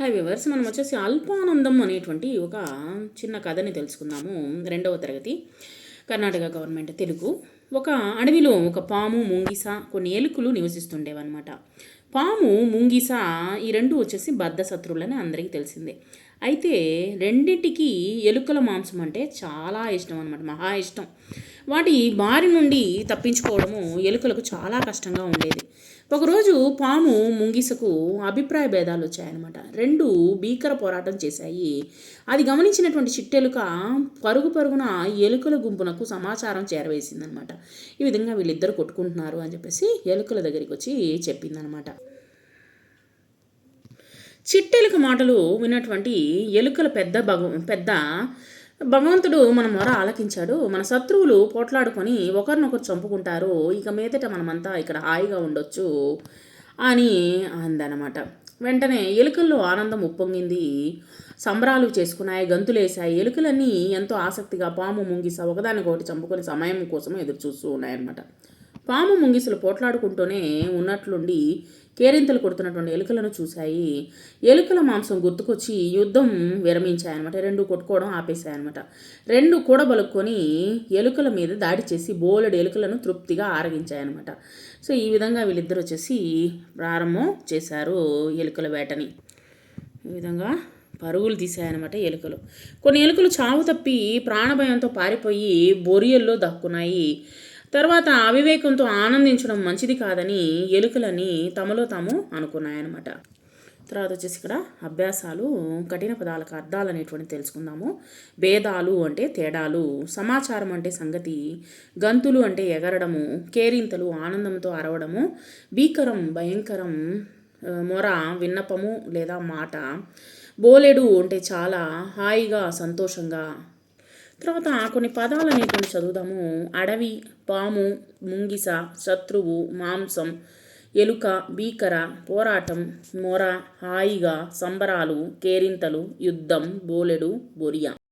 Hi viewers మనం వచ్చేసి అల్పానందం అనేటువంటి ఒక చిన్న కథని తెలుసుకుందాము. రెండవ తరగతి కర్ణాటక గవర్నమెంట్ తెలుగు. ఒక అడవిలో ఒక పాము ముంగిస కొన్ని ఎలుకలు నివసిస్తుండేవన్నమాట. పాము ముంగిస ఈ రెండు వచ్చేసి బద్ధ శత్రువులని అందరికీ తెలిసిందే. అయితే రెండింటికి ఎలుకల మాంసం అంటే చాలా ఇష్టం అనమాట మహా ఇష్టం. వాటి బారి నుండి తప్పించుకోవడము ఎలుకలకు చాలా కష్టంగా ఉండేది. ఒకరోజు పాము ముంగిసకు అభిప్రాయ భేదాలు వచ్చాయన్నమాట. రెండు భీకర పోరాటం చేశాయి. అది గమనించినటువంటి చిట్టెలుక పరుగు పరుగున ఎలుకల గుంపునకు సమాచారం చేరవేసిందనమాట ఈ విధంగా వీళ్ళిద్దరు కొట్టుకుంటున్నారు అని చెప్పేసి ఎలుకల దగ్గరికి వచ్చి చెప్పిందనమాట చిట్టెలుక మాటలు విన్నటువంటి ఎలుకల పెద్ద భగ పెద్ద భగవంతుడు మన మొర ఆలకించాడు. మన శత్రువులు పోట్లాడుకొని ఒకరినొకరు చంపుకుంటారు. ఇక మీదట మనమంతా ఇక్కడ హాయిగా ఉండొచ్చు అని అందనమాట. వెంటనే ఎలుకల్లో ఆనందం ఉప్పొంగింది. సంబరాలు చేసుకున్నాయి గంతులేసాయి ఎలుకలన్నీ ఎంతో ఆసక్తిగా పాము ముంగిస ఒకదానికొకటి చంపుకొని సమయం కోసం ఎదురు చూస్తూ ఉన్నాయన్నమాట. పాము ముంగిసలు పోట్లాడుకుంటూనే ఉన్నట్లుండి కేరింతలు కొడుతున్నటువంటి ఎలుకలను చూశాయి. ఎలుకల మాంసం గుర్తుకొచ్చి యుద్ధం విరమించాయన్నమాట. రెండు కొట్టుకోవడం ఆపేశాయన్నమాట. రెండు కూడబలుక్కొని ఎలుకల మీద దాడి చేసి బోలెడు ఎలుకలను తృప్తిగా ఆరగించాయన్నమాట. సో ఈ విధంగా వీళ్ళిద్దరు వచ్చేసి ప్రారంభం చేశారు ఎలుకల వేటని. ఈ విధంగా పరుగులు తీసాయన్నమాట ఎలుకలు. కొన్ని ఎలుకలు చావు తప్పి ప్రాణభయంతో పారిపోయి బొరియల్లో దక్కున్నాయి. తర్వాత అవివేకంతో ఆనందించడం మంచిది కాదని ఎలుకలని తమలో తాము అనుకున్నాయన్నమాట. తర్వాత వచ్చేసి ఇక్కడ అభ్యాసాలు కఠిన పదాలకు అర్థాలు అనేటువంటి తెలుసుకుందాము. భేదాలు అంటే తేడాలు సమాచారం అంటే సంగతి గంతులు అంటే ఎగరడము కేరింతలు ఆనందంతో అరవడము భీకరం భయంకరం మొర విన్నపము లేదా మాట బోలెడు అంటే చాలా హాయిగా సంతోషంగా తర్వాత కొన్ని పదాలు అనేటువంటి చదువుదాము. అడవి పాము ముంగిస శత్రువు మాంసం ఎలుక భీకర పోరాటం మొర హాయిగా సంబరాలు కేరింతలు యుద్ధం బోలెడు బొరియా.